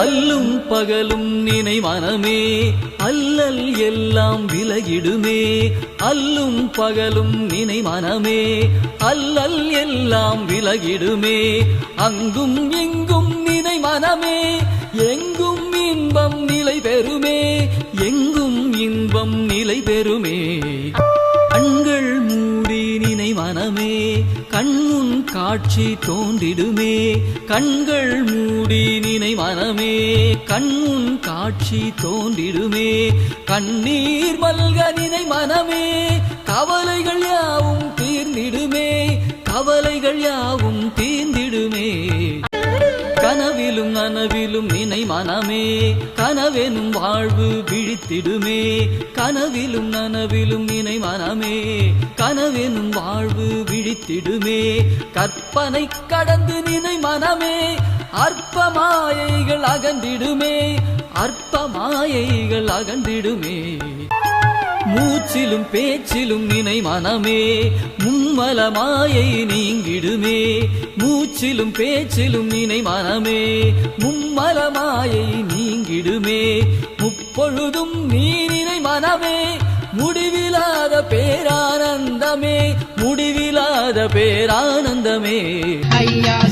அல்லும் பகலும் நினை மனமே அல்லல் எல்லாம் விலகிடுமே. அல்லும் பகலும் நினை மனமே அல்லல் எல்லாம் விலகிடுமே. அங்கும் எங்கும் நினை மனமே எங்கும் இன்பம் நிலை பெறுமே எங்கும் இன்பம் நிலை பெறுமே. கண்கள் மூடி நினை மனமே கண் கண்முன் காட்சி தோன்றிடுமே கண்கள் மூடி நினை மனமே கண்முன் காட்சி தோன்றிடுமே கண்ணீர் மல்க நினை மனமே கவலைகள் யாவும் தீர்ந்திடுமே கவலைகள் யாவும் தீர் கனவிலும் நனவிலும் நினை மனமே. கனவெனும் வாழ்வு விழித்திடுமே. கனவிலும் நனவிலும் நினை மனமே. கனவெனும் வாழ்வு விழித்திடுமே. கற்பனை கடந்து நினை மனமே. அற்ப மாயைகள் அகன்றிடுமே. அற்ப மாயைகள் அகன்றிடுமே. மூச்சிலும் பேச்சிலும் நினை மனமே. மும்மல மாயை நீங்கிடுமே. மூச்சிலும் பேச்சிலும் நினை மனமே. மும்மல மாயை நீங்கிடுமே. முப்பொழுதும் நீ நினை மனமே. முடிவிலாத பேரானந்தமே. முடிவிலாத பேரானந்தமே. ஐயா